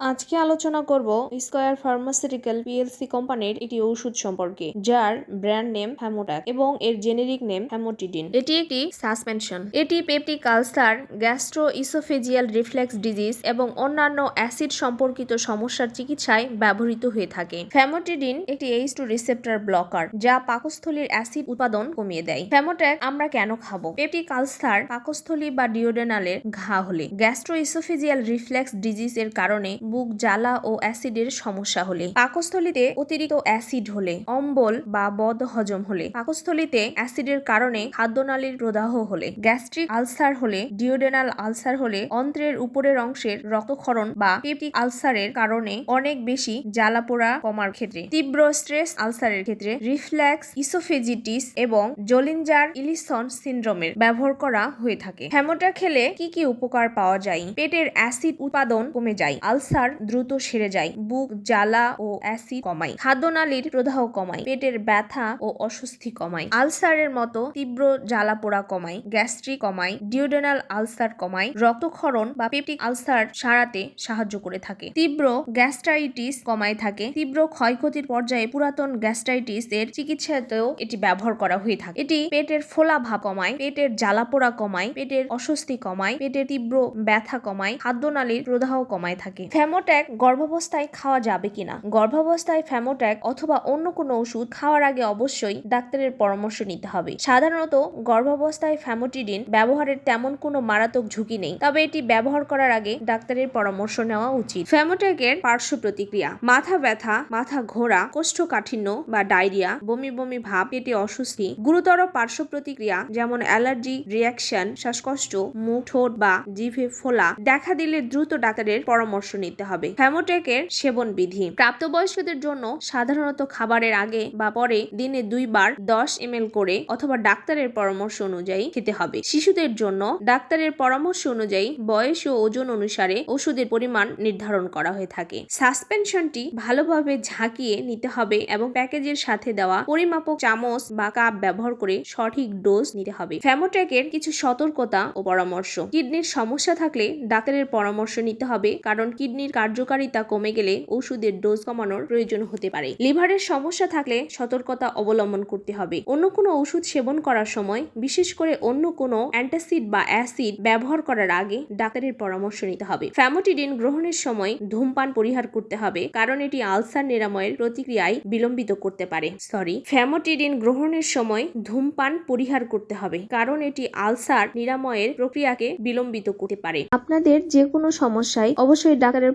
আজকে আলোচনা করব স্কয়ার ফার্মাসিউটিক্যাল পিএলসি কোম্পানির একটি ওষুধ সম্পর্কে, যার ব্র্যান্ড নেম হ্যামোট্যাক এবং এর জেনেরিক নেম হ্যামোটিডিন এটি একটি সাসপেনশন এটি peptic ulcer gastro oesophageal reflux disease এবং অন্যান্য অ্যাসিড সম্পর্কিত সমস্যার চিকিৎসায় ব্যবহৃত হয়ে থাকে। ফ্যামোটিডিন একটি এইচ টু রিসেপ্টর ব্লকার যা পাকস্থলীর অ্যাসিড উৎপাদন কমিয়ে দেয়। ফ্যামোট্যাক আমরা কেন খাব? পেপটিক আলসার পাকস্থলী বা ডিওডেনালের ঘা হলে। গ্যাস্ট্রো ইসোফেজিয়াল রিফ্লেক্স ডিজিজ এর কারণে বুক জ্বালা ও অ্যাসিডের সমস্যা হলে। পাকস্থলীতে অতিরিক্ত অ্যাসিড হলে, অম্বল বা বদ হজম হলে। পাকস্থলীতে অ্যাসিডের কারণে খাদ্যনালীর প্রদাহ হলে। গ্যাস্ট্রিক আলসার হলে, ডিওডেনাল আলসার হলে অন্ত্রের উপরের অংশের রক্তক্ষরণ বা পেপটিক আলসারের কারণে অনেক বেশি জ্বালা পোড়া কমার ক্ষেত্রে। তীব্র স্ট্রেস আলসারের ক্ষেত্রে রিফ্লেক্স ইসোফেজিটিস এবং জলিঞ্জার ইলিসন সিনড্রোমের ব্যবহার করা হয়ে থাকে। হ্যামোটা খেলে কি কি উপকার পাওয়া যায়? পেটের অ্যাসিড উৎপাদন কমে যায়। আলসার দ্রুত সেরে যায়, বুক জ্বালা ও অ্যাসিড কমায় খাদ্যনালীর প্রদাহ কমায়, পেটের ব্যথা ও অস্বস্তি কমায়, আলসারের মতো তীব্র জ্বালা পোড়া কমায়, গ্যাস্ট্রিক কমায় ডিওডেনাল আলসার কমায়, রক্তক্ষরণ বা পেপটিক আলসার সারাতে সাহায্য করে থাকে। তীব্র গ্যাস্ট্রাইটিস কমায় থাকে, তীব্র ক্ষয়ক্ষতির পর্যায়ে পুরাতন গ্যাস্ট্রাইটিস এর চিকিৎসাতেও এটি ব্যবহার করা হয়ে থাকে। এটি পেটের ফোলা ভাব কমায়, পেটের জ্বালা পোড়া কমায়, পেটের অস্বস্তি কমায়, পেটের তীব্র ব্যথা কমায়, খাদ্যনালীর প্রদাহ কমায় থাকে। ফ্যামোট্যাক গর্ভাবস্থায় খাওয়া যাবে কিনা? গর্ভাবস্থায় ফ্যামোট্যাক অথবা অন্য কোনো ওষুধ খাওয়ার আগে অবশ্যই ডাক্তারের পরামর্শ নিতে হবে। সাধারণত গর্ভাবস্থায় ফ্যামোটিডিন ব্যবহারের তেমন কোনো মারাত্মক ঝুঁকি নেই, তবে এটি ব্যবহার করার আগে ডাক্তারের পরামর্শ নেওয়া উচিত। ফ্যামোট্যাকের পার্শ্ব প্রতিক্রিয়া, মাথা ব্যথা, মাথা ঘোরা, কোষ্ঠকাঠিন্য বা ডায়রিয়া, বমি বমি ভাব, পেটে অস্বস্তি, গুরুতর পার্শ্ব প্রতিক্রিয়া যেমন অ্যালার্জি রিয়াকশন শ্বাসকষ্ট মুখ ঠোঁট বা জিভে ফোলা দেখা দিলে দ্রুত ডাক্তারের পরামর্শ নিতে হবে। ফ্যামোটেকের সেবন বিধি প্রাপ্তবয়স্কদের জন্য সাধারণত খাবারের আগে বা পরে দিনে দুইবার দশ এম করে অথবা ডাক্তারের পরামর্শ অনুযায়ী খেতে হবে। শিশুদের জন্য ডাক্তারের পরামর্শ অনুযায়ী বয়স ও ওজন অনুসারে ওষুধের পরিমাণ নির্ধারণ করা হয়ে থাকে। সাসপেনশনটি ভালোভাবে ঝাঁকিয়ে নিতে হবে এবং প্যাকেজের সাথে দেওয়া পরিমাপক চামচ বা কাপ ব্যবহার করে সঠিক ডোজ নিতে হবে। ফ্যামোট্যাকের কিছু সতর্কতা ও পরামর্শ। কিডনির সমস্যা থাকলে ডাক্তারের পরামর্শ নিতে হবে, কারণ কিডনির কার্যকারিতা কমে গেলে ওষুধের ডোজ কমানোর প্রয়োজন হতে পারে। লিভারের সমস্যা থাকলে সতর্কতা অবলম্বন করতে হবে। অন্য কোনো ওষুধ সেবন করার সময় বিশেষ করে অন্য কোনো অ্যান্টাসিড বা অ্যাসিড ব্যবহার করার আগে ডাক্তারের পরামর্শ নিতে হবে। ফ্যামোটিডিন গ্রহণের সময় ধূমপান পরিহার করতে হবে, কারণ এটি আলসার নিরাময়ের প্রতিক্রিয়ায় বিলম্বিত করতে পারে। সরি, ফ্যামোটিডিন গ্রহণের সময় ধূমপান পরিহার করতে হবে, কারণ এটি আলসার নিরাময়ের প্রক্রিয়াকে বিলম্বিত করতে পারে। আপনাদের যে কোনো সমস্যায় অবশ্যই ডাক্তারের